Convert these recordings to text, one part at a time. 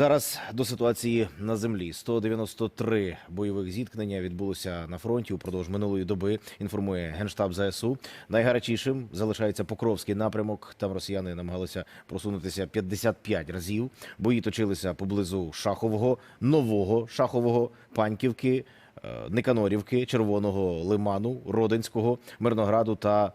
Зараз до ситуації на землі 193 бойових зіткнення відбулося на фронті упродовж минулої доби. Інформує генштаб ЗСУ. Найгарячішим залишається Покровський напрямок. Там росіяни намагалися просунутися 55 разів. Бої точилися поблизу Шахового, нового Шахового, Паньківки, е, Никанорівки, Червоного Лиману, Родинського, Мирнограду та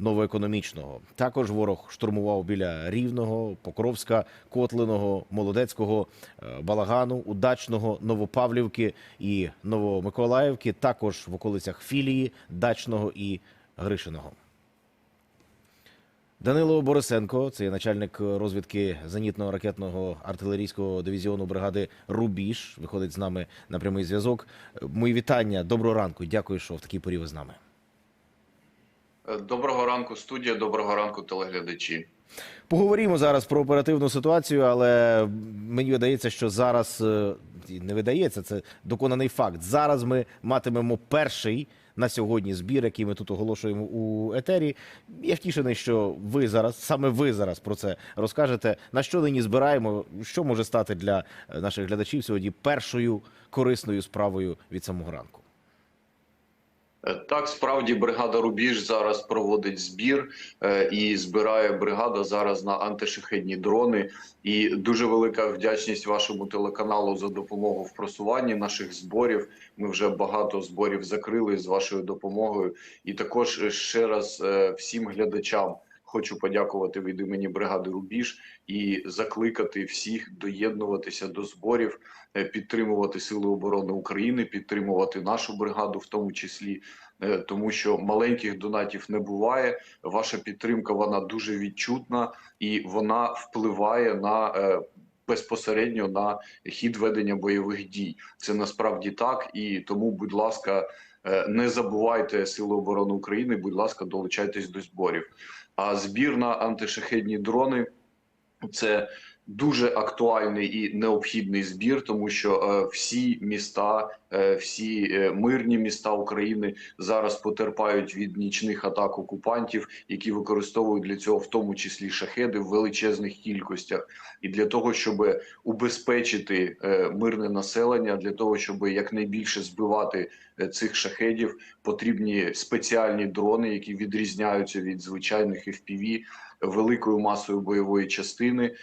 новоекономічного. Також ворог штурмував біля Рівного, Покровська, Котлиного, Молодецького, е, Балагану, Удачного, Новопавлівки і Новомиколаївки. Також в околицях Філії, Дачного і Гришиного. Данило Борисенко, це є начальник розвідки зенітно-ракетного артилерійського дивізіону бригади Рубіж. Виходить з нами на прямий зв'язок. Мої вітання. Доброго ранку. Дякую, що в такій порі ви з нами. Доброго ранку, студія. Доброго ранку, телеглядачі. Поговоримо зараз про оперативну ситуацію, але мені видається, що зараз е, не видається, це доконаний факт. Зараз ми матимемо перший на сьогодні збір, який ми тут оголошуємо у етері. Я втішений, що ви зараз, саме ви зараз про це розкажете. На що нині збираємо? Що може стати для е, наших глядачів сьогодні першою корисною справою від самого ранку? Е, Так, справді бригада Рубіж зараз проводить збір е, і збирає бригада зараз на антишахідні дрони. І дуже велика вдячність вашому телеканалу за допомогу в просуванні наших зборів. Ми вже багато зборів закрили з вашою допомогою. І також е, ще раз всім глядачам. Хочу подякувати від імені бригади Рубіж і закликати всіх доєднуватися до зборів, е, підтримувати Сили оборони України, підтримувати нашу бригаду, в тому числі, е, тому що маленьких донатів не буває. Ваша підтримка вона дуже відчутна і вона впливає на. е, Безпосередньо на хід ведення бойових дій це насправді так, і тому, будь ласка, не забувайте Сили оборони України. Будь ласка, долучайтесь до зборів. А збір на антишахедні дрони це дуже актуальний і необхідний збір, тому що е, всі міста, е, всі е, мирні міста України зараз потерпають від нічних атак окупантів, які використовують для цього, в тому числі шахеди в величезних кількостях. І для того, щоб убезпечити мирне населення, для того, щоб якнайбільше збивати цих шахедів, потрібні спеціальні дрони, які відрізняються від звичайних FPV, великою масою бойової частини,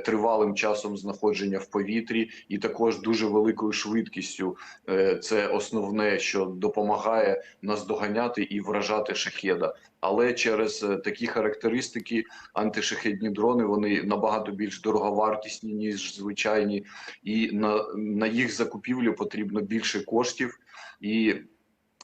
тривалим часом знаходження в повітрі, і також дуже великою швидкістю. Е, Це основне, що допомагає наздоганяти і вражати шахеда. Але через е, такі характеристики антишахедні дрони вони набагато більш дороговартісні ніж звичайні, і на, на їх закупівлю потрібно більше коштів і.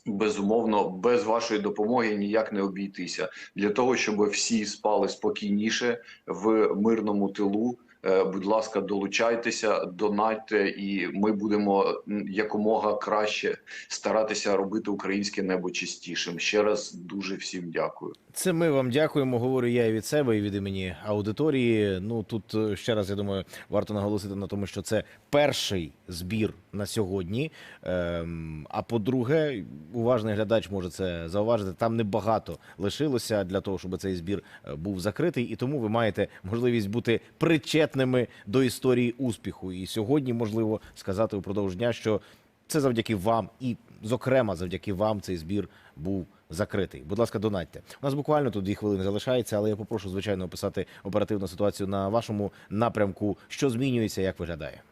Безумовно, без вашої допомоги ніяк не обійтися для того, щоб всі спали спокійніше в мирному тилу. е, Будь ласка, долучайтеся, донатьте, і ми будемо якомога краще старатися робити українське небо чистішим. Ще раз дуже всім дякую. Це ми вам дякуємо. Говорю я і від себе, і від імені аудиторії. Ну тут е, ще раз я думаю, варто наголосити на тому, що це перший збір на сьогодні. Ем, а по-друге, уважний глядач може це зауважити. Там небагато лишилося для того, щоб цей збір е, був закритий, і тому ви маєте можливість бути причетними до історії успіху. І сьогодні можливо сказати упродовж дня, що це завдяки вам, і, зокрема, завдяки вам цей збір був закритий. Будь ласка, донатьте. У нас буквально тут дві хвилини залишається, але я попрошу звичайно описати оперативну ситуацію на вашому напрямку. Що змінюється, як виглядає?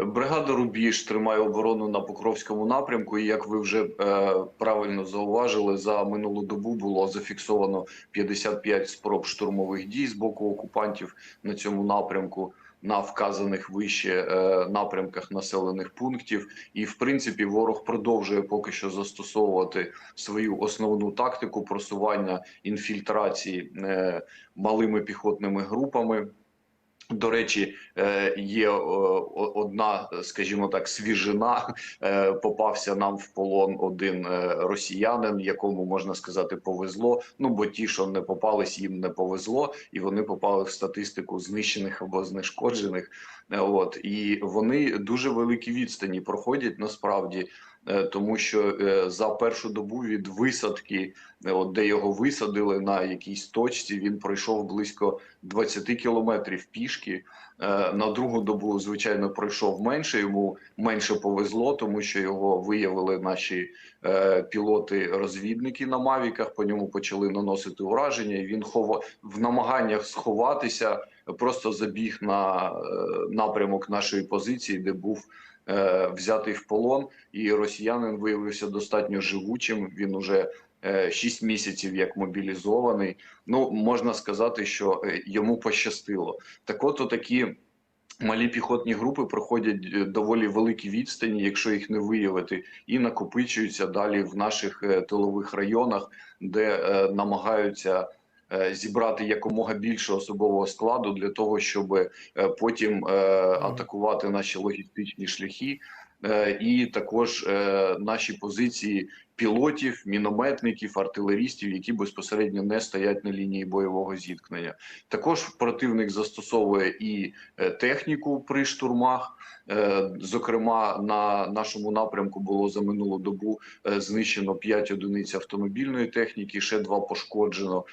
Бригада Рубіж тримає оборону на Покровському напрямку. І як ви вже е, правильно зауважили, за минулу добу було зафіксовано 55 спроб штурмових дій з боку окупантів на цьому напрямку. На вказаних вище е, напрямках населених пунктів, і в принципі ворог продовжує поки що застосовувати свою основну тактику просування інфільтрації е, малими піхотними групами. До речі, е, є е, одна, скажімо так, свіжина. Е, Попався нам в полон один росіянин, якому можна сказати повезло. Ну бо ті, що не попались, їм не повезло, і вони попали в статистику знищених або знешкоджених. От і вони дуже великі відстані проходять насправді. Е, тому що е, за першу добу від висадки, е, от де його висадили на якійсь точці, він пройшов близько 20 кілометрів пішки. Е, На другу добу, звичайно, пройшов менше. Йому менше повезло, тому що його виявили наші е, пілоти-розвідники на мавіках. По ньому почали наносити ураження. І він хова в намаганнях сховатися, просто забіг на е, напрямок нашої позиції, де був взятий в полон. І росіянин виявився достатньо живучим. Він уже 6 місяців як мобілізований. Ну можна сказати, що е, йому пощастило. Так, от такі. Малі піхотні групи проходять е, доволі великі відстані, якщо їх не виявити, і накопичуються далі в наших е, тилових районах, де е, намагаються е, зібрати якомога більше особового складу для того, щоб е, потім е, атакувати наші логістичні шляхи, е, і також е, наші позиції пілотів, мінометників, артилерістів, які безпосередньо не стоять на лінії бойового зіткнення. Також противник застосовує і е, техніку при штурмах. Е, Зокрема, на нашому напрямку було за минулу добу е, знищено 5 одиниць автомобільної техніки, ще два пошкоджено,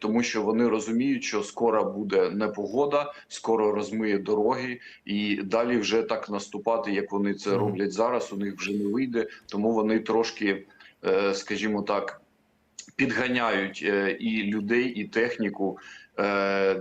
тому що вони розуміють, що скоро буде непогода, скоро розмиє дороги, і далі вже так наступати, як вони це роблять зараз. У них вже не вийде, тому вони трошки, скажімо так, підганяють е, і людей, і техніку е,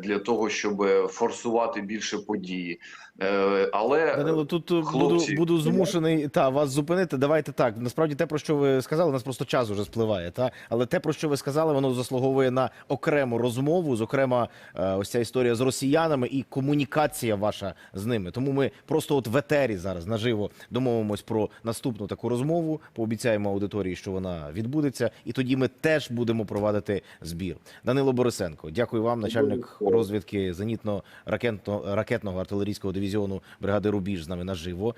для того, щоб форсувати більше події. Е, Але Данило, тут е, буду, буду змушений та вас зупинити. Давайте так. Насправді, те, про що ви сказали, у нас просто час уже спливає. Та але те, про що ви сказали, воно заслуговує на окрему розмову. Зокрема, е, ось ця історія з росіянами і комунікація ваша з ними. Тому ми просто от в етері зараз наживо домовимось про наступну таку розмову. Пообіцяємо аудиторії, що вона відбудеться, і тоді ми теж будемо провадити збір. Данило Борисенко, дякую вам, начальник розвідки зенітно-ракетного ракетного артилерійського дивізіону бригади Рубіж з нами наживо.